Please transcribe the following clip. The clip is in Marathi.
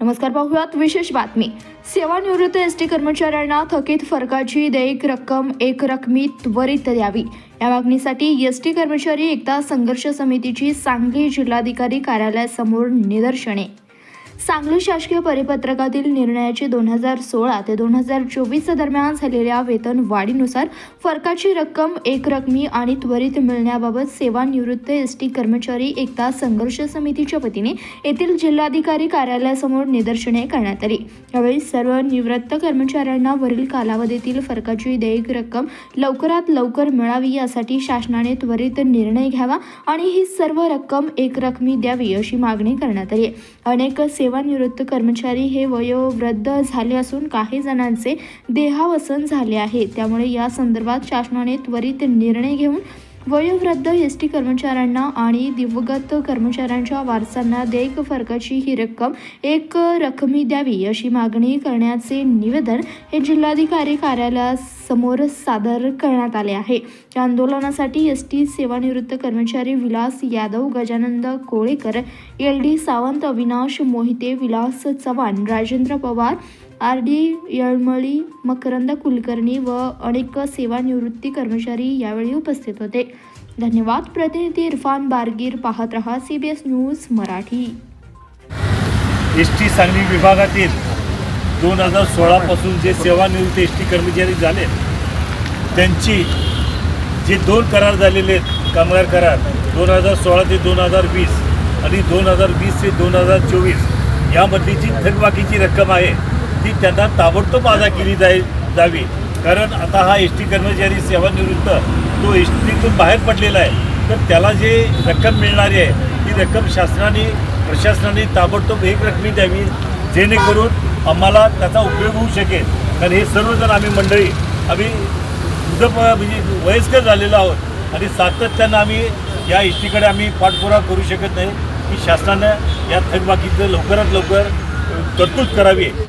नमस्कार पाहूयात विशेष बातमी. सेवानिवृत्त एस टी कर्मचाऱ्यांना थकीत फरकाची देयक रक्कम एक रकमी त्वरित द्यावी. या मागणीसाठी एस टी कर्मचारी एकता संघर्ष समितीची सांगली जिल्हाधिकारी कार्यालयासमोर निदर्शने. सांगली शासकीय परिपत्रकातील निर्णयाची दोन हजार सोळा ते दोन हजार चोवीस दरम्यान झालेल्या वेतन वाढीनुसार फरकाची रक्कम एक रकमी आणि त्वरित मिळण्याबाबत सेवानिवृत्त एस टी कर्मचारी एकता संघर्ष समितीच्या वतीने येथील जिल्हाधिकारी कार्यालयासमोर निदर्शने करण्यात आली. यावेळी सर्व निवृत्त कर्मचाऱ्यांना वरील कालावधीतील फरकाची देयक रक्कम लवकरात लवकर मिळावी यासाठी शासनाने त्वरित निर्णय घ्यावा आणि ही सर्व रक्कम एक रकमी द्यावी अशी मागणी करण्यात आली अनेक सेवा सेवानिवृत्त कर्मचारी हे वयोवृद्ध झाले असून काही जणांचे देहावसन झाले आहे. त्यामुळे या संदर्भात शासनाने त्वरित निर्णय घेऊन वयोवृद्ध एस टी कर्मचाऱ्यांना आणि दिवंगत कर्मचाऱ्यांच्या वारसांना देयक फरकाची ही रक्कम एक रकमी द्यावी अशी मागणी करण्याचे निवेदन हे जिल्हाधिकारी कार्यालयासमोर सादर करण्यात आले आहे. या आंदोलनासाठी एस टी सेवानिवृत्त कर्मचारी Vilas Yadav Gajanand Kolekar L D Sawant Avinash Mohite Vilas Chavan Rajendra Pawar R D Yelmali Makarand Kulkarni व अनेक सेवानिवृत्ती कर्मचारी यावेळी उपस्थित होते. धन्यवाद. प्रतिनिधी इरफान बारगीर. पाहत रहा C B S news Marathi. S T Sangli विभागातील दोन हजार सोळापासून जे सेवानिवृत्त एस टी कर्मचारी झाले त्यांची जे दोन करार झालेले आहेत कामगार करार दोन हजार सोळा ते दोन हजार वीस आणि दोन हजार वीस ते दोन हजार चोवीस यामधली जी थकबाकीची रक्कम आहे ती त्यांना ताबडतोब अदा केली जाई जावी. कारण आता हा एस टी कर्मचारी सेवानिवृत्त तो एस टीतून बाहेर पडलेला आहे. तर त्याला जे रक्कम मिळणारी आहे ती रक्कम शासनाने प्रशासनाने ताबडतोब एक रकमी द्यावी जेणेकरून आम्हाला त्याचा उपयोग होऊ शकेल. कारण हे सर्वजण आम्ही मंडळी आम्ही वृद्ध म्हणजे वयस्कर झालेलो आहोत आणि सातत्यानं आम्ही या एस टीकडे आम्ही पाठपुरावा करू शकत नाही. की शासनानं या थकबाकीचं लवकरात लवकर तरतूद करावी.